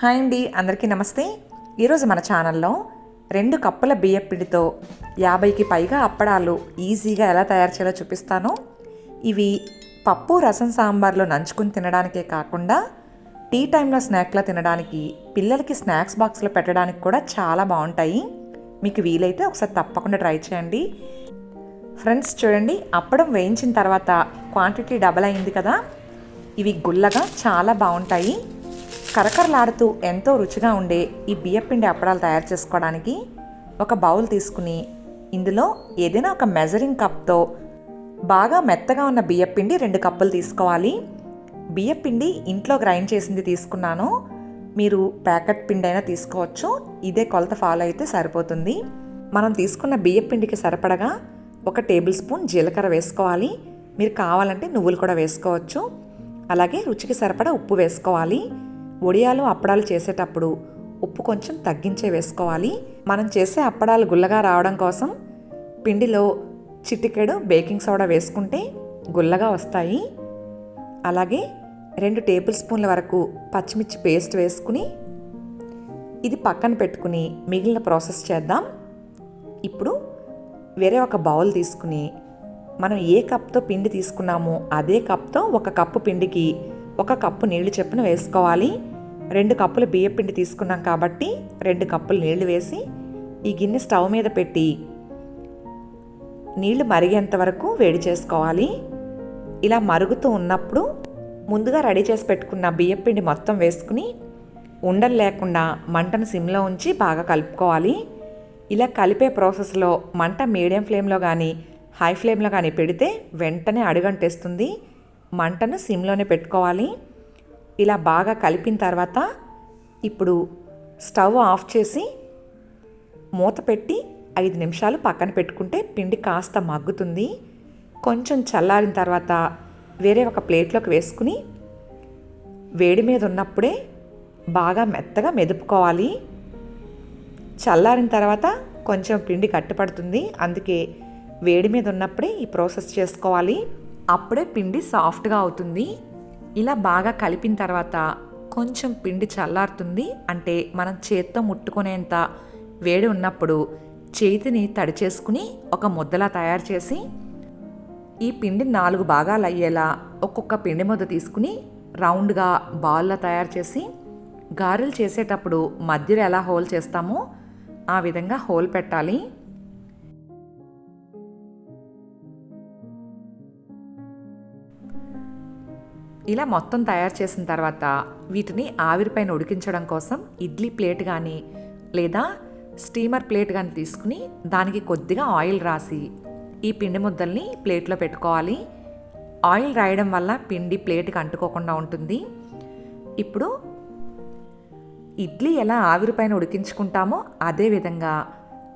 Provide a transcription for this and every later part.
Hi అండి అందరికీ నమస్తే. ఈరోజు మన ఛానల్లో రెండు కప్పుల బియ్యప్పిడితో యాభైకి పైగా అప్పడాలు ఈజీగా ఎలా తయారు చేయాలో చూపిస్తాను. ఇవి పప్పు రసం సాంబార్లో నంచుకుని తినడానికే కాకుండా టీ టైంలో స్నాక్లా తినడానికి పిల్లలకి స్నాక్స్ బాక్స్లో పెట్టడానికి కూడా చాలా బాగుంటాయి. మీకు వీలైతే ఒకసారి తప్పకుండా ట్రై చేయండి. ఫ్రెండ్స్ చూడండి అప్పడం వేయించిన తర్వాత క్వాంటిటీ డబల్ అయింది కదా? ఇవి గుల్లగా చాలా బాగుంటాయి. కరకరలాడుతూ ఎంతో రుచిగా ఉండే ఈ బియ్యపిండి అప్పడాలు తయారు చేసుకోవడానికి ఒక బౌల్ తీసుకుని ఇందులో ఏదైనా ఒక మెజరింగ్ కప్తో బాగా మెత్తగా ఉన్న బియ్యపిండి రెండు కప్పులు తీసుకోవాలి. బియ్యపిండి ఇంట్లో గ్రైండ్ చేసింది తీసుకున్నాను. మీరు ప్యాకెట్ పిండి అయినా తీసుకోవచ్చు. ఇదే కొలత ఫాలో అయితే సరిపోతుంది. మనం తీసుకున్న బియ్యపిండికి సరిపడగా ఒక టేబుల్ స్పూన్ జీలకర్ర వేసుకోవాలి. మీరు కావాలంటే నువ్వులు కూడా వేసుకోవచ్చు. అలాగే రుచికి సరిపడా ఉప్పు వేసుకోవాలి. వడియాలు అప్పడాలు చేసేటప్పుడు ఉప్పు కొంచెం తగ్గించే వేసుకోవాలి. మనం చేసే అప్పడాలు గుల్లగా రావడం కోసం పిండిలో చిటికెడు బేకింగ్ సోడా వేసుకుంటే గుల్లగా వస్తాయి. అలాగే రెండు టేబుల్ స్పూన్ల వరకు పచ్చిమిర్చి పేస్ట్ వేసుకుని ఇది పక్కన పెట్టుకుని మిగిలిన ప్రాసెస్ చేద్దాం. ఇప్పుడు వేరే ఒక బౌల్ తీసుకుని మనం ఏ కప్తో పిండి తీసుకున్నామో అదే కప్తో ఒక కప్పు పిండికి ఒక కప్పు నీళ్ళు చెప్పున వేసుకోవాలి. రెండు కప్పుల బియ్యపిండి తీసుకున్నాం కాబట్టి రెండు కప్పులు నీళ్ళు వేసి ఈ గిన్నె స్టవ్ మీద పెట్టి నీళ్ళు మరిగేంత వరకు వేడి చేసుకోవాలి. ఇలా మరుగుతూ ఉన్నప్పుడు ముందుగా రెడీ చేసి పెట్టుకున్న బియ్యపిండి మొత్తం వేసుకుని ఉండలు లేకుండా మంటను సిమ్లో ఉంచి బాగా కలుపుకోవాలి. ఇలా కలిపే ప్రాసెస్లో మంట మీడియం ఫ్లేమ్లో కానీ హై ఫ్లేమ్లో కానీ పెడితే వెంటనే అడుగంటేస్తుంది. మంటను సిమ్లోనే పెట్టుకోవాలి. ఇలా బాగా కలిపిన తర్వాత ఇప్పుడు స్టవ్ ఆఫ్ చేసి మూత పెట్టి ఐదు నిమిషాలు పక్కన పెట్టుకుంటే పిండి కాస్త మగ్గుతుంది. కొంచెం చల్లారిన తర్వాత వేరే ఒక ప్లేట్లోకి వేసుకుని వేడి మీద ఉన్నప్పుడే బాగా మెత్తగా మెదుపుకోవాలి. చల్లారిన తర్వాత కొంచెం పిండి కట్టుపడుతుంది అందుకే వేడి మీద ఉన్నప్పుడే ఈ ప్రాసెస్ చేసుకోవాలి. అప్పుడే పిండి సాఫ్ట్గా అవుతుంది. ఇలా బాగా కలిపిన తర్వాత కొంచెం పిండి చల్లారుతుంది. అంటే మనం చేత్తో ముట్టుకునేంత వేడి ఉన్నప్పుడు చేతిని తడి చేసుకుని ఒక ముద్దలా తయారు చేసి ఈ పిండి నాలుగు భాగాలు అయ్యేలా ఒక్కొక్క పిండి ముద్ద తీసుకుని రౌండ్గా బాల్లా తయారు చేసి గారెలు చేసేటప్పుడు మధ్యలో ఎలా హోల్ చేస్తామో ఆ విధంగా హోల్ పెట్టాలి. ఇలా మొత్తం తయారు చేసిన తర్వాత వీటిని ఆవిరిపైన ఉడికించడం కోసం ఇడ్లీ ప్లేట్ కానీ లేదా స్టీమర్ ప్లేట్ కానీ తీసుకుని దానికి కొద్దిగా ఆయిల్ రాసి ఈ పిండి ముద్దల్ని ప్లేట్లో పెట్టుకోవాలి. ఆయిల్ రాయడం వల్ల పిండి ప్లేట్కి అంటుకోకుండా ఉంటుంది. ఇప్పుడు ఇడ్లీ ఎలా ఆవిరిపైన ఉడికించుకుంటామో అదే విధంగా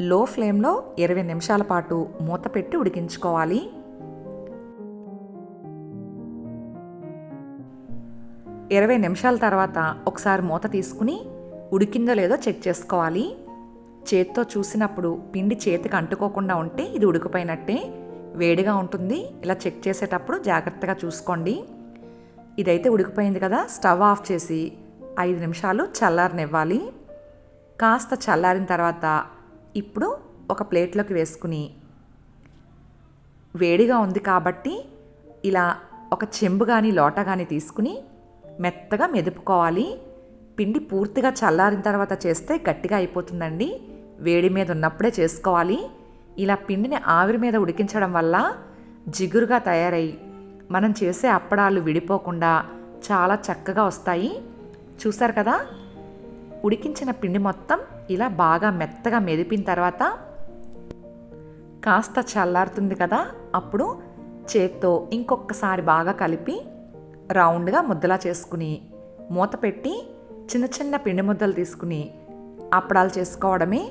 లో ఫ్లేమ్లో ఇరవై నిమిషాల పాటు మూత పెట్టి ఉడికించుకోవాలి. ఇరవై నిమిషాల తర్వాత ఒకసారి మూత తీసుకుని ఉడికిందో లేదో చెక్ చేసుకోవాలి. చేత్తో చూసినప్పుడు పిండి చేతికి అంటుకోకుండా ఉంటే ఇది ఉడికిపోయినట్టే వేడిగా ఉంటుంది. ఇలా చెక్ చేసేటప్పుడు జాగ్రత్తగా చూసుకోండి. ఇదైతే ఉడికిపోయింది కదా స్టవ్ ఆఫ్ చేసి ఐదు నిమిషాలు చల్లారనివ్వాలి. కాస్త చల్లారిన తర్వాత ఇప్పుడు ఒక ప్లేట్లోకి వేసుకుని వేడిగా ఉంది కాబట్టి ఇలా ఒక చెంబు కానీ లోట కానీ తీసుకుని మెత్తగా మెదుపుకోవాలి. పిండి పూర్తిగా చల్లారిన తర్వాత చేస్తే గట్టిగా అయిపోతుందండి. వేడి మీద ఉన్నప్పుడే చేసుకోవాలి. ఇలా పిండిని ఆవిరి మీద ఉడికించడం వల్ల జిగురుగా తయారై మనం చేసే అప్పడాలు విడిపోకుండా చాలా చక్కగా వస్తాయి. చూసారు కదా? ఉడికించిన పిండి మొత్తం ఇలా బాగా మెత్తగా మెదిపిన తర్వాత కాస్త చల్లారుతుంది కదా? అప్పుడు చేత్తో ఇంకొకసారి బాగా కలిపి రౌండ్గా ముద్దలా చేసుకుని మూత పెట్టి చిన్న చిన్న పిండి ముద్దలు తీసుకుని అప్పడాలు చేసుకోవడమే.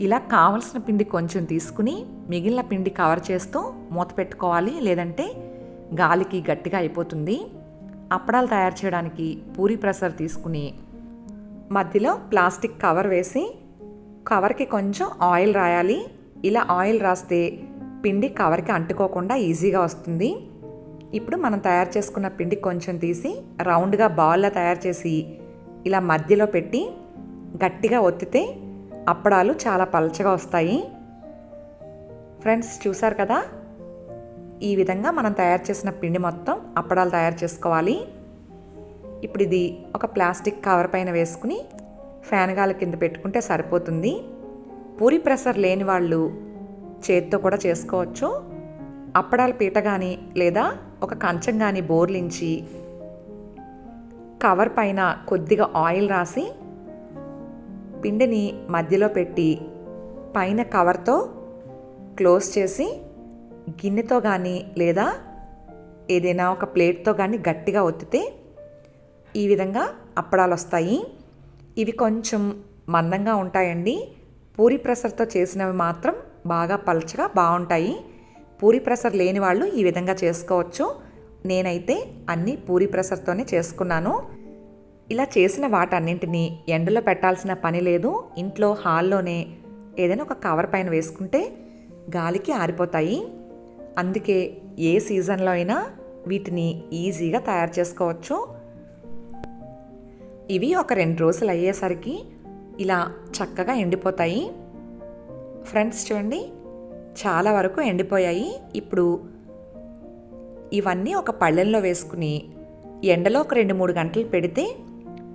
ఇలా కావలసిన పిండి కొంచెం తీసుకుని మిగిలిన పిండి కవర్ చేస్తూ మూత పెట్టుకోవాలి. లేదంటే గాలికి గట్టిగా అయిపోతుంది. అప్పడాలు తయారు చేయడానికి పూరి ప్రెసర్ తీసుకుని మధ్యలో ప్లాస్టిక్ కవర్ వేసి కవర్కి కొంచెం ఆయిల్ రాయాలి. ఇలా ఆయిల్ రాస్తే పిండి కవర్కి అంటుకోకుండా ఈజీగా వస్తుంది. ఇప్పుడు మనం తయారు చేసుకున్న పిండి కొంచెం తీసి రౌండ్గా బాల్లా తయారు చేసి ఇలా మధ్యలో పెట్టి గట్టిగా ఒత్తితే అప్పడాలు చాలా పలచగా వస్తాయి. ఫ్రెండ్స్ చూసారు కదా? ఈ విధంగా మనం తయారు చేసిన పిండి మొత్తం అప్పడాలు తయారు చేసుకోవాలి. ఇప్పుడు ఇది ఒక ప్లాస్టిక్ కవర్ పైన వేసుకుని ఫ్యాన్ గాల కింద పెట్టుకుంటే సరిపోతుంది. పూరి ప్రెషర్ లేని వాళ్ళు చేత్తో కూడా చేసుకోవచ్చు. అప్పడాల పీట కానీ లేదా ఒక కంచం కానీ బోర్లించి కవర్ పైన కొద్దిగా ఆయిల్ రాసి పిండిని మధ్యలో పెట్టి పైన కవర్తో క్లోజ్ చేసి గిన్నెతో కానీ లేదా ఏదైనా ఒక ప్లేట్తో కానీ గట్టిగా ఒత్తితే ఈ విధంగా అప్పడాలు వస్తాయి ఇవి కొంచెం మందంగా ఉంటాయండి. పూరి ప్రెసర్తో చేసినవి మాత్రం బాగా పలచగా బాగుంటాయి. పూరి ప్రెషర్ లేని వాళ్ళు ఈ విధంగా చేసుకోవచ్చు. నేనైతే అన్నీ పూరి ప్రెషర్తోనే చేసుకున్నాను. ఇలా చేసిన వాటన్నింటినీ ఎండలో పెట్టాల్సిన పని లేదు. ఇంట్లో హాల్లోనే ఏదైనా ఒక కవర్ పైన వేసుకుంటే గాలికి ఆరిపోతాయి. అందుకే ఏ సీజన్లో అయినా వీటిని ఈజీగా తయారు చేసుకోవచ్చు. ఇవి ఒక రెండు రోజులు అయ్యేసరికి ఇలా చక్కగా ఎండిపోతాయి. ఫ్రెండ్స్ చూడండి చాలా వరకు ఎండిపోయాయి. ఇప్పుడు ఇవన్నీ ఒక పళ్ళెంలో వేసుకుని ఎండలో ఒక రెండు మూడు గంటలు పెడితే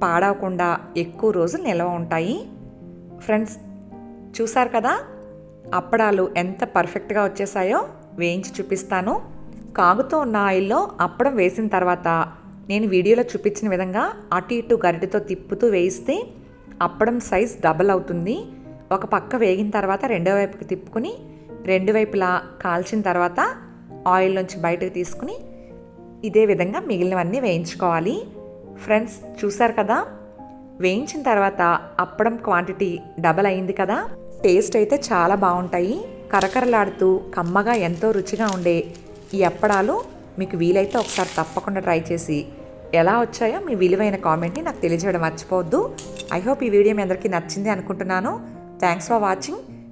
పాడవకుండా ఎక్కువ రోజులు నిల్వ ఉంటాయి. ఫ్రెండ్స్ చూసారు కదా? అప్పడాలు ఎంత పర్ఫెక్ట్గా వచ్చేసాయో వేయించి చూపిస్తాను. కాగుతూ ఉన్న ఆయిల్లో అప్పడం వేసిన తర్వాత నేను వీడియోలో చూపించిన విధంగా అటు ఇటు గరిటెతో తిప్పుతూ వేయిస్తే అప్పడం సైజ్ డబల్ అవుతుంది. ఒక పక్క వేగిన తర్వాత రెండో వైపుకి తిప్పుకుని రెండు వైపులా కాల్చిన తర్వాత ఆయిల్ నుంచి బయటకు తీసుకుని ఇదే విధంగా మిగిలినవన్నీ వేయించుకోవాలి. ఫ్రెండ్స్ చూసారు కదా? వేయించిన తర్వాత అప్పడం క్వాంటిటీ డబల్ అయింది కదా? టేస్ట్ అయితే చాలా బాగుంటాయి. కరకరలాడుతూ కమ్మగా ఎంతో రుచిగా ఉండే ఈ అప్పడాలు మీకు వీలైతే ఒకసారి తప్పకుండా ట్రై చేసి ఎలా వచ్చాయో మీ విలువైన కామెంట్ని నాకు తెలియజేయడం మర్చిపోవద్దు. ఐ హోప్ ఈ వీడియో మీ అందరికీ నచ్చింది అనుకుంటున్నాను. Thanks for watching.